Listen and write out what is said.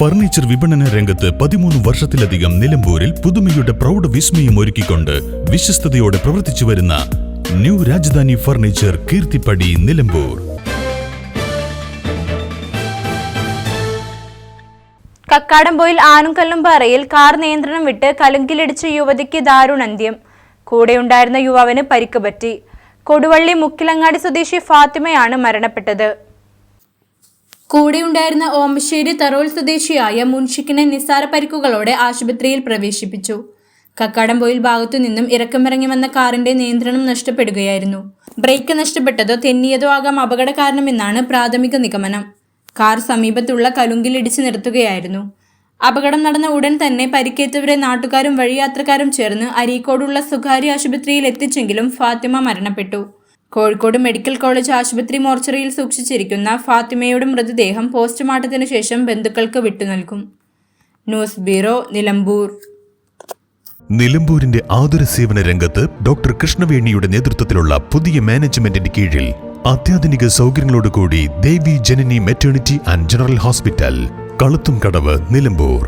Furniture വിപണന രംഗത്ത് പതിമൂന്ന് വർഷത്തിലധികം നിലമ്പൂരിൽ പുതുമയുടെ പ്രൗഢ വിസ്മയം ഒരുക്കിക്കൊണ്ട് വിശ്വസ്തയോടെ പ്രവർത്തിച്ചു വരുന്ന ന്യൂ രാജധാനി ഫർണിച്ചർ കീർത്തിപ്പടി നിലമ്പൂർ. കക്കാടംപൊയിൽ ആനുംകല്ലുംപാറയിൽ കാർ നിയന്ത്രണം വിട്ട് കലുങ്കിലിടിച്ച യുവതിക്ക് ദാരുണന്ത്യം. കൂടെയുണ്ടായിരുന്ന യുവാവിന് പരിക്ക് പറ്റി. കൊടുവള്ളി മുക്കിലങ്ങാടി സ്വദേശി ഫാത്തിമയാണ് മരണപ്പെട്ടത്. കൂടെയുണ്ടായിരുന്ന ഓമശ്ശേരി തറോൾ സ്വദേശിയായ മുൻഷിക്കിനെ നിസ്സാര പരിക്കുകളോടെ ആശുപത്രിയിൽ പ്രവേശിപ്പിച്ചു. കക്കാടംപൊയിൽ ഭാഗത്തു നിന്നും ഇറക്കമിറങ്ങി വന്ന കാറിന്റെ നിയന്ത്രണം നഷ്ടപ്പെടുകയായിരുന്നു. ബ്രേക്ക് നഷ്ടപ്പെട്ടതോ തെന്നിയതോ ആകാം അപകട കാരണമെന്നാണ് പ്രാഥമിക നിഗമനം. കാർ സമീപത്തുള്ള കലുങ്കിൽ ഇടിച്ചു നിർത്തുകയായിരുന്നു. അപകടം നടന്ന ഉടൻ തന്നെ പരിക്കേറ്റവരെ നാട്ടുകാരും വഴിയാത്രക്കാരും ചേർന്ന് അരീക്കോടുള്ള സ്വകാര്യ ആശുപത്രിയിൽ എത്തിച്ചെങ്കിലും ഫാത്തിമ മരണപ്പെട്ടു. കോഴിക്കോട് മെഡിക്കൽ കോളേജ് ആശുപത്രി മോർച്ചറിയിൽ സൂക്ഷിച്ചിരിക്കുന്ന ഫാത്തിമയുടെ മൃതദേഹം പോസ്റ്റ്മോർട്ടത്തിനു ശേഷം ബന്ധുക്കൾക്ക് വിട്ടുനൽകും ന്യൂസ് ബ്യൂറോ നിലമ്പൂർ. നിലമ്പൂരിന്റെ ആതുര സേവന രംഗത്ത് ഡോക്ടർ കൃഷ്ണവേണിയുടെ നേതൃത്വത്തിലുള്ള പുതിയ മാനേജ്മെന്റിന്റെ കീഴിൽ അത്യാധുനിക സൗകര്യങ്ങളോടുകൂടി Devi Janani maternity and general hospital Kaluthumkadavu Nilambur.